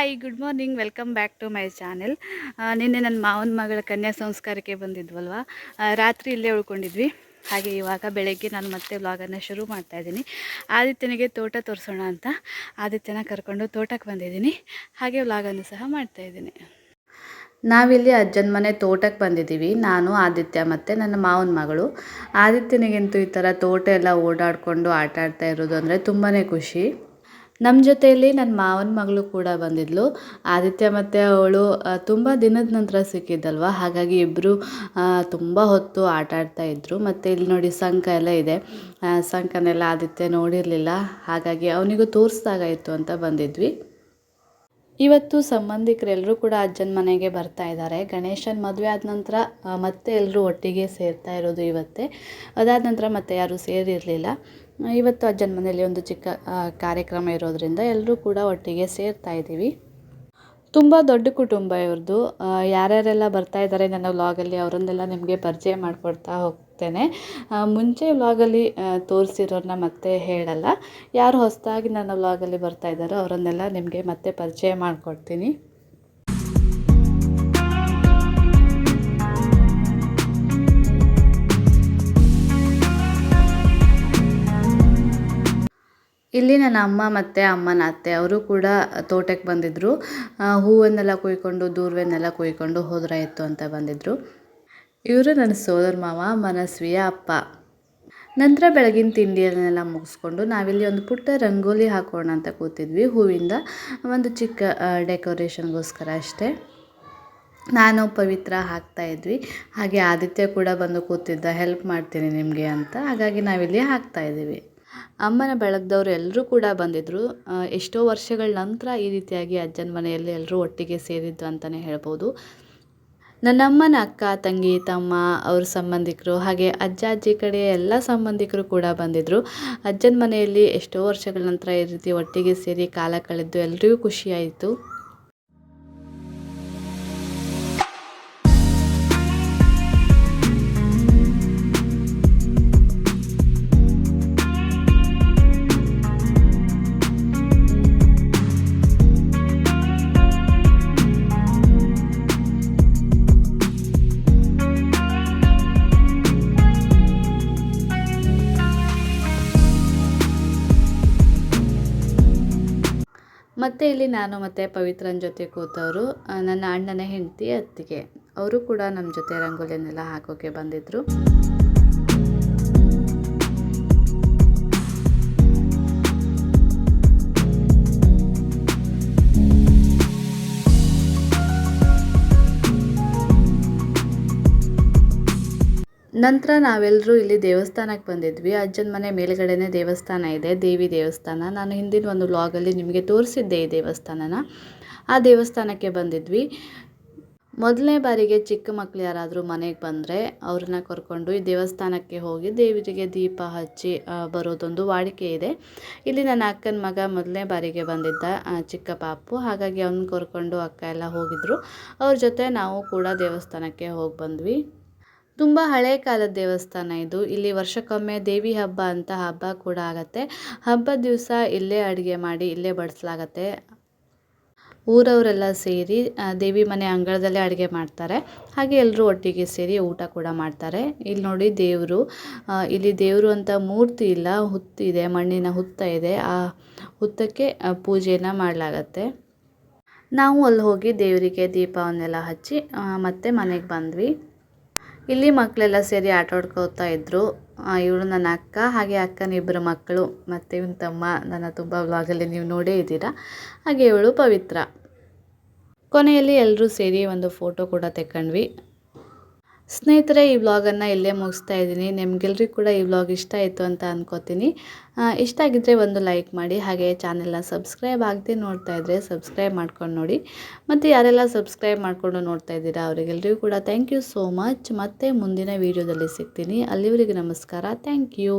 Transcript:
Hi good morning welcome back to my channel ನಿನ್ನೆ ನನ್ನ ಮಾವನ ಮಗಳ ಕನ್ಯಾ ಸಂಸ್ಕಾರಕ್ಕೆ ಬಂದಿದ್ವಲ್ವ? ರಾತ್ರಿ ಇಲ್ಲೇ ಉಳ್ಕೊಂಡಿದ್ವಿ. ಹಾಗೆ ಇವಾಗ ಬೆಳಗ್ಗೆ ನಾನು ಮತ್ತೆ ವ್ಲಾಗನ್ನು ಶುರು ಮಾಡ್ತಾ ಇದ್ದೀನಿ. ಆದಿತ್ಯನಿಗೆ ತೋಟ ತೋರಿಸೋಣ ಅಂತ ಆದಿತ್ಯನ ಕರ್ಕೊಂಡು ತೋಟಕ್ಕೆ ಬಂದಿದ್ದೀನಿ. ಹಾಗೆ ವ್ಲಾಗನ್ನು ಸಹ ಮಾಡ್ತಾ ಇದ್ದೀನಿ. ನಾವಿಲ್ಲಿ ಅಜ್ಜನ ಮನೆ ತೋಟಕ್ಕೆ ಬಂದಿದ್ದೀವಿ. ನಾನು, ಆದಿತ್ಯ ಮತ್ತು ನನ್ನ ಮಾವನ ಮಗಳು. ಆದಿತ್ಯನಿಗಂತೂ ಈ ಥರ ತೋಟ ಎಲ್ಲ ಓಡಾಡಿಕೊಂಡು ಆಟ ಆಡ್ತಾ ಇರೋದು ಅಂದರೆ ತುಂಬಾ ಖುಷಿ. ನಮ್ಮ ಜೊತೆಯಲ್ಲಿ ನನ್ನ ಮಾವನ ಮಗಳು ಕೂಡ ಬಂದಿದ್ಲು. ಆದಿತ್ಯ ಮತ್ತು ಅವಳು ತುಂಬ ದಿನದ ನಂತರ ಸಿಕ್ಕಿದ್ದಲ್ವ? ಹಾಗಾಗಿ ಇಬ್ಬರು ತುಂಬ ಹೊತ್ತು ಆಟ ಆಡ್ತಾ ಇದ್ದರು ಮತ್ತು ಇಲ್ಲಿ ನೋಡಿ ಸಂಕ ಎಲ್ಲ ಇದೆ. ಸಂಕನೆಲ್ಲ ಆದಿತ್ಯ ನೋಡಿರಲಿಲ್ಲ. ಹಾಗಾಗಿ ಅವನಿಗೂ ತೋರಿಸ್ದಾಗಾಯಿತು ಅಂತ ಬಂದಿದ್ವಿ. ಇವತ್ತು ಸಂಬಂಧಿಕರೆಲ್ಲರೂ ಕೂಡ ಅಜ್ಜನ ಮನೆಗೆ ಬರ್ತಾ ಇದ್ದಾರೆ. ಗಣೇಶನ ಮದುವೆ ಆದ ನಂತರ ಮತ್ತೆ ಎಲ್ಲರೂ ಒಟ್ಟಿಗೆ ಸೇರ್ತಾ ಇರೋದು ಇವತ್ತೇ. ಅದಾದ ನಂತರ ಮತ್ತೆ ಯಾರೂ ಸೇರಿರಲಿಲ್ಲ. ಇವತ್ತು ಅಜ್ಜನ ಮನೆಯಲ್ಲಿ ಒಂದು ಚಿಕ್ಕ ಕಾರ್ಯಕ್ರಮ ಇರೋದರಿಂದ ಎಲ್ಲರೂ ಕೂಡ ಒಟ್ಟಿಗೆ ಸೇರ್ತಾ ಇದ್ದೀವಿ. ತುಂಬ ದೊಡ್ಡ ಕುಟುಂಬ ಇವ್ರದ್ದು ಯಾರ್ಯಾರೆಲ್ಲ ಬರ್ತಾ ಇದ್ದಾರೆ ನನ್ನ ವ್ಲಾಗಲ್ಲಿ ಅವರನ್ನೆಲ್ಲ ನಿಮಗೆ ಪರಿಚಯ ಮಾಡಿಕೊಡ್ತಾ ಹೋಗ್ತೇನೆ. ಮುಂಚೆ ವ್ಲಾಗಲ್ಲಿ ತೋರಿಸಿರೋರನ್ನ ಮತ್ತೆ ಹೇಳಲ್ಲ. ಯಾರು ಹೊಸದಾಗಿ ನನ್ನ ವ್ಲಾಗಲ್ಲಿ ಬರ್ತಾ ಇದ್ದಾರೋ ಅವರನ್ನೆಲ್ಲ ನಿಮಗೆ ಮತ್ತೆ ಪರಿಚಯ ಮಾಡಿಕೊಡ್ತೀನಿ. ಇಲ್ಲಿ ನನ್ನ ಅಮ್ಮ ಮತ್ತು ಅಮ್ಮನ ಅತ್ತೆ, ಅವರು ಕೂಡ ತೋಟಕ್ಕೆ ಬಂದಿದ್ದರು ಹೂವನ್ನೆಲ್ಲ ಕುಯ್ಕೊಂಡು, ದೂರ್ವೆನ್ನೆಲ್ಲ ಕುಯ್ಕೊಂಡು ಹೋದ್ರಾಯಿತು ಅಂತ ಬಂದಿದ್ದರು ಇವರು ನನ್ನ ಸೋದರ ಮಾವ, ಮನಸ್ವಿಯ ಅಪ್ಪ. ನಂತರ ಬೆಳಗಿನ ತಿಂಡಿಯನ್ನೆಲ್ಲ ಮುಗಿಸ್ಕೊಂಡು ನಾವಿಲ್ಲಿ ಒಂದು ಪುಟ್ಟ ರಂಗೋಲಿ ಹಾಕೋಣ ಅಂತ ಕೂತಿದ್ವಿ ಹೂವಿಂದ. ಒಂದು ಚಿಕ್ಕ ಡೆಕೋರೇಷನ್ಗೋಸ್ಕರ ಅಷ್ಟೇ. ನಾನು ಪವಿತ್ರ ಹಾಕ್ತಾ ಇದ್ವಿ. ಹಾಗೆ ಆದಿತ್ಯ ಕೂಡ ಬಂದು ಕೂತಿದ್ದ, ಹೆಲ್ಪ್ ಮಾಡ್ತೀನಿ ನಿಮಗೆ ಅಂತ. ಹಾಗಾಗಿ ನಾವಿಲ್ಲಿ ಹಾಕ್ತಾ ಇದ್ದೀವಿ. ಅಮ್ಮನ ಬೆಳಗ್ದವ್ರು ಎಲ್ಲರೂ ಕೂಡ ಬಂದಿದ್ದರು ಎಷ್ಟೋ ವರ್ಷಗಳ ನಂತರ ಈ ರೀತಿಯಾಗಿ ಅಜ್ಜನ ಮನೆಯಲ್ಲಿ ಎಲ್ಲರೂ ಒಟ್ಟಿಗೆ ಸೇರಿದ್ದು ಅಂತಲೇ ಹೇಳ್ಬೋದು. ನನ್ನಮ್ಮನ ಅಕ್ಕ, ತಂಗಿ, ತಮ್ಮ, ಅವ್ರ ಸಂಬಂಧಿಕರು, ಹಾಗೆ ಅಜ್ಜ, ಅಜ್ಜಿ ಕಡೆ ಎಲ್ಲ ಸಂಬಂಧಿಕರು ಕೂಡ ಬಂದಿದ್ದರು ಅಜ್ಜನ ಮನೆಯಲ್ಲಿ ಎಷ್ಟೋ ವರ್ಷಗಳ ನಂತರ ಈ ರೀತಿ ಒಟ್ಟಿಗೆ ಸೇರಿ ಕಾಲ ಕಳೆದು ಎಲ್ರಿಗೂ ಖುಷಿಯಾಯಿತು ಮತ್ತು ಇಲ್ಲಿ ನಾನು ಮತ್ತು ಪವಿತ್ರನ ಜೊತೆ ಕೂತವರು ನನ್ನ ಅಣ್ಣನ ಹೆಂಡತಿ ಅತ್ತಿಗೆ. ಅವರು ಕೂಡ ನಮ್ಮ ಜೊತೆ ರಂಗೋಲಿಯನ್ನೆಲ್ಲ ಹಾಕೋಕ್ಕೆ ಬಂದಿದ್ದರು ನಂತರ ನಾವೆಲ್ಲರೂ ಇಲ್ಲಿ ದೇವಸ್ಥಾನಕ್ಕೆ ಬಂದಿದ್ವಿ. ಅಜ್ಜನ ಮನೆ ಮೇಲ್ಗಡೆನೇ ದೇವಸ್ಥಾನ ಇದೆ, ದೇವಿ ದೇವಸ್ಥಾನ. ನಾನು ಹಿಂದಿನ ಒಂದು ವ್ಲಾಗಲ್ಲಿ ನಿಮಗೆ ತೋರಿಸಿದ್ದೆ ಈ ದೇವಸ್ಥಾನನ. ಆ ದೇವಸ್ಥಾನಕ್ಕೆ ಬಂದಿದ್ವಿ. ಮೊದಲನೇ ಬಾರಿಗೆ ಚಿಕ್ಕ ಮಕ್ಕಳು ಯಾರಾದರೂ ಮನೆಗೆ ಬಂದರೆ ಅವ್ರನ್ನ ಕರ್ಕೊಂಡು ಈ ದೇವಸ್ಥಾನಕ್ಕೆ ಹೋಗಿ ದೇವರಿಗೆ ದೀಪ ಹಚ್ಚಿ ಬರೋದೊಂದು ವಾಡಿಕೆ ಇದೆ. ಇಲ್ಲಿ ನನ್ನ ಅಕ್ಕನ ಮಗ ಮೊದಲನೇ ಬಾರಿಗೆ ಬಂದಿದ್ದ ಚಿಕ್ಕ ಪಾಪು. ಹಾಗಾಗಿ ಅವ್ನ ಕರ್ಕೊಂಡು ಅಕ್ಕ ಎಲ್ಲ ಹೋಗಿದ್ರು. ಅವ್ರ ಜೊತೆ ನಾವು ಕೂಡ ದೇವಸ್ಥಾನಕ್ಕೆ ಹೋಗಿ ಬಂದ್ವಿ. ತುಂಬ ಹಳೆ ಕಾಲದ ದೇವಸ್ಥಾನ ಇದು. ಇಲ್ಲಿ ವರ್ಷಕ್ಕೊಮ್ಮೆ ದೇವಿ ಹಬ್ಬ ಅಂತ ಹಬ್ಬ ಕೂಡ ಆಗತ್ತೆ. ಹಬ್ಬದ ದಿವಸ ಇಲ್ಲೇ ಅಡುಗೆ ಮಾಡಿ ಇಲ್ಲೇ ಬಡಿಸ್ಲಾಗತ್ತೆ. ಊರವರೆಲ್ಲ ಸೇರಿ ದೇವಿ ಮನೆ ಅಂಗಳದಲ್ಲೇ ಅಡುಗೆ ಮಾಡ್ತಾರೆ. ಹಾಗೆ ಎಲ್ಲರೂ ಒಟ್ಟಿಗೆ ಸೇರಿ ಊಟ ಕೂಡ ಮಾಡ್ತಾರೆ. ಇಲ್ಲಿ ನೋಡಿ ದೇವರು. ಇಲ್ಲಿ ದೇವರು ಅಂತ ಮೂರ್ತಿ ಇಲ್ಲ ಹುತ್ತಿದೆ ಮಣ್ಣಿನ ಹುತ್ತ ಇದೆ. ಆ ಹುತ್ತಕ್ಕೆ ಪೂಜೆನ ಮಾಡಲಾಗತ್ತೆ. ನಾವು ಅಲ್ಲಿ ಹೋಗಿ ದೇವರಿಗೆ ದೀಪವನ್ನೆಲ್ಲ ಹಚ್ಚಿ ಮತ್ತೆ ಮನೆಗೆ ಬಂದ್ವಿ. ಇಲ್ಲಿ ಮಕ್ಕಳೆಲ್ಲ ಸೇರಿ ಆಟ ಆಡ್ಕೋತಾ ಇದ್ದರು ಇವಳು ನನ್ನ ಅಕ್ಕ, ಹಾಗೆ ಅಕ್ಕನ ಇಬ್ಬರು ಮಕ್ಕಳು. ಮತ್ತು ಇವನ ತಮ್ಮ, ನನ್ನ ತುಂಬ ವ್ಲಾಗಲ್ಲಿ ನೀವು ನೋಡೇ ಇದ್ದೀರಾ. ಹಾಗೆ ಇವಳು ಪವಿತ್ರ. ಕೊನೆಯಲ್ಲಿ ಎಲ್ಲರೂ ಸೇರಿ ಒಂದು ಫೋಟೋ ಕೂಡ ತೆಕ್ಕೊಂಡ್ವಿ ಸ್ನೇಹಿತರೆ, ಈ ವ್ಲಾಗನ್ನು ಇಲ್ಲೇ ಮುಗಿಸ್ತಾ ಇದ್ದೀನಿ. ನಿಮ್ಗೆಲ್ರಿಗೂ ಕೂಡ ಈ ವ್ಲಾಗ್ ಇಷ್ಟ ಆಯಿತು ಅಂತ ಅಂದ್ಕೋತೀನಿ ಇಷ್ಟ ಆಗಿದ್ದರೆ ಒಂದು ಲೈಕ್ ಮಾಡಿ, ಹಾಗೆ ಚಾನೆಲ್ನ ಸಬ್ಸ್ಕ್ರೈಬ್ ಆಗದೆ ನೋಡ್ತಾ ಇದ್ದರೆ ಸಬ್ಸ್ಕ್ರೈಬ್ ಮಾಡ್ಕೊಂಡು ನೋಡಿ. ಮತ್ತು ಯಾರೆಲ್ಲ ಸಬ್ಸ್ಕ್ರೈಬ್ ಮಾಡಿಕೊಂಡು ನೋಡ್ತಾ ಇದ್ದೀರಾ, ಅವರಿಗೆಲ್ರಿಗೂ ಕೂಡ ಥ್ಯಾಂಕ್ ಯು ಸೋ ಮಚ್. ಮತ್ತು ಮುಂದಿನ ವೀಡಿಯೋದಲ್ಲಿ ಸಿಗ್ತೀನಿ. ಅಲ್ಲಿವರೆಗೆ ನಮಸ್ಕಾರ. Thank you.